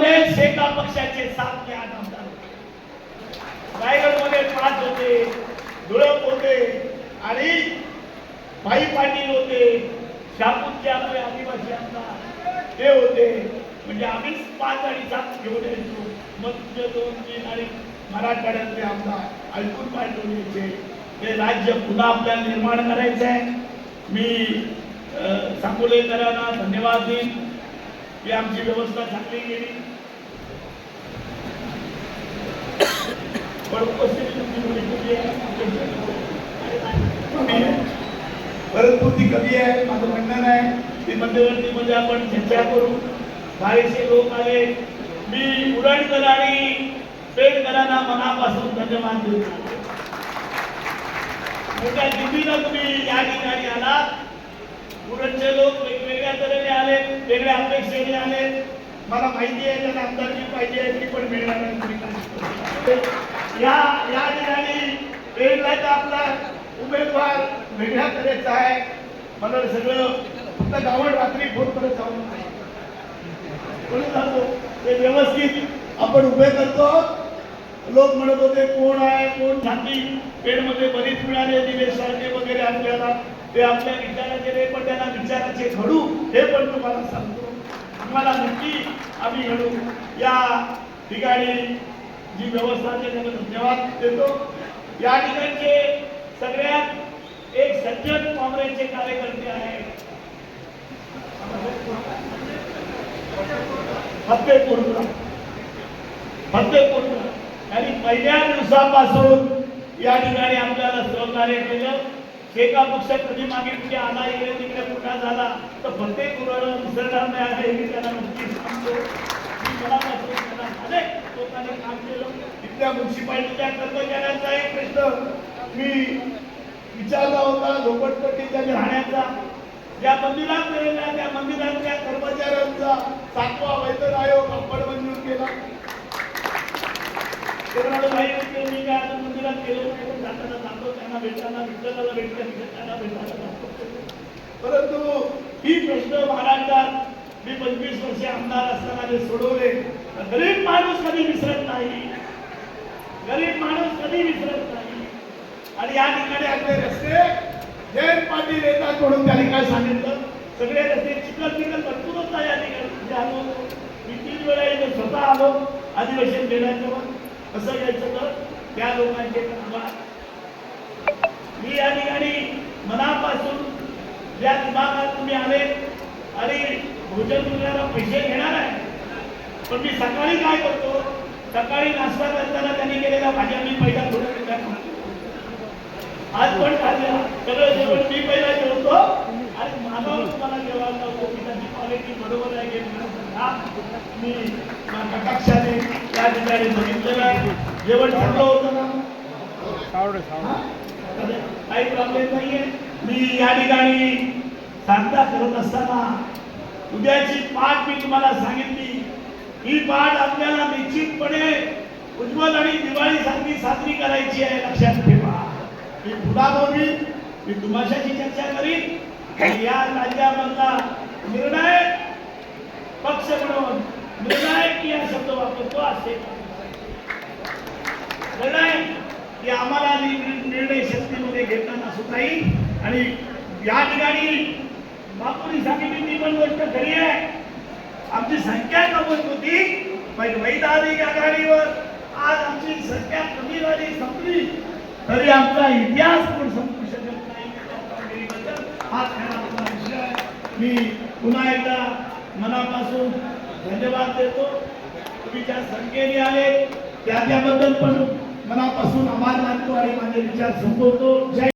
मध्ये शेका पक्षाचे सात ते आठ आमदार होते. रायगडमध्ये पाच होते धुळप होते आणि भाई पाटील होते शापूरचे आपले आदिवासी आमदार ते होते. म्हणजे आम्हीच पाच आणि सात घेऊन यायचो. मग दोन तीन आणि मराठवाड्यातले आमदार ऐकून पाठवून यायचे. ते राज्य पुन्हा आपल्याला निर्माण करायचं आहे मी अं, सांगोलेकरांना धन्यवाद देईन. ही आमची व्यवस्था चांगली गेली. पण परंतु ती कमी आहे. माझं म्हणणं नाही. ती मध्यवर्तीमध्ये आपण चर्चा करू. बाहेरचे लोक आले. मी उरणकर आणि पेडकरांना मनापासून धन्यवाद देतो. मोठ्या दिल्लीला तुम्ही या ठिकाणी आलात उरणचे लोक वेगवेगळ्या तऱ्हेने आले गेले अपेक्षेने आले. मला माहिती आहे त्यांना आमदारकी पाहिजे ती पण मिळणार आहे या या ठिकाणी पेडलाचा आपला उमेदवार वेगळ्या तऱ्हेचा आहे. मला सगळं फक्त गावड रात्री फोन करत जाऊ कोणी जातो ते व्यवस्थित आपण उभे करतो. लोक म्हणत होते कोण आहे कोण झाली पेडमध्ये बरीच मिळाले दिले सारखे वगैरे आपल्याला. ते आपल्या विचाराचे नाही पण त्यांना विचाराचे घडू हे पण तुम्हाला सांगतो. तुम्हाला नक्की आम्ही घडू या ठिकाणी जी व्यवस्था आहे धन्यवाद देतो. या ठिकाणचे सगळ्यात एक सज्जन काँग्रेसचे कार्यकर्ते आहेत. फतेपूरला फतेपूरला आणि पहिल्या दिवसापासून या ठिकाणी आपल्याला सहकार्य केलं. एका पक्ष कधी मागे कुठे आला इकडे तिकडे पुन्हा झाला? तर फतेपूरला विसरणार नाही आहे मी त्याला नक्की सांगतो. मी अनेक लोकांनी काम केलं. तिथल्या म्युन्सिपाल्टीच्या कर्मचाऱ्यांचा एक प्रश्न. मी विचारला होता झोपटपट्टीच्या राहण्याचा. ज्या मंदिरात गेलेल्या त्या मंदिरातल्या कर्मचाऱ्यांचा सातवा वेतन आयोग आपण मंजूर केला. ते मी काय? नाही, जातो त्यांना भेटताना विठ्ठलाला भेटतो भेटताना भेटायला जातो परंतु ही प्रश्न महाराष्ट्रात मी पंचवीस वर्षे आमदार असताना जे सोडवले गरीब माणूस कधी विसरत नाही. गरीब माणूस कधी विसरत नाही. आणि या ठिकाणी आपले रस्ते जयंत पाटील येतात म्हणून त्यांनी काय सांगितलं? सगळे रस्ते चिकल चिकल भरपूरच होता या ठिकाणी. म्हणजे आलो मी तीन वेळा इथे स्वतः आलो अधिवेशन घेण्याचं असं यायचं तर त्या लोकांचे आभार मी या ठिकाणी मनापासून ज्या विभागात तुम्ही आले. आणि भोजन तुम्हाला पैसे घेणार आहे. पण मी सकाळी काय करतो? सकाळी नाश्ता करताना त्यांनी केलेल्या भाज्या मी पहिल्या थोड्या. आज पण खाल्ल्या. सगळं जेवण मी पहिला जेवतो. आणि माझा तुम्हाला जेवायला लावतो. की त्याची क्वालिटी बरोबर आहे की नाही. मी कक्षाने त्या ठिकाणी बघितलेलं आहे. जेवण चांगलं होतं ना? काही प्रॉब्लेम नाहीये. मी या ठिकाणी सांगता करत असताना उद्याची पाठ मी तुम्हाला सांगितली. ही पाठ आपल्याला निश्चितपणे उज्ज्वल आणि दिवाळी सारखी साजरी करायची आहे लक्षात ठेवा. मी पुन्हा बोलवीन मी तुम्हाशाची चर्चा करीन. या राज्यामधला निर्णय पक्ष म्हणून निर्णायक या शब्द वापरतो असे. निर्णय की आम्हाला निर्णय शक्तीमध्ये घेताना सुद्धा येईल. आणि या ठिकाणी बापूनी सांगितली ती पण गोष्ट खरी आहे. आमची संख्या कमत होती पण वैधानिक आघाडीवर आज आमची संख्या कमी झाली संपली. तरी आमचा इतिहास पण संपू शकत नाही. हा खरा विषय मी पुन्हा एकदा मनापासून धन्यवाद देतो. तुम्ही ज्या संख्येने आले त्या त्याबद्दल पण मनापासून आभार मानतो आणि माझे विचार संपवतो. जय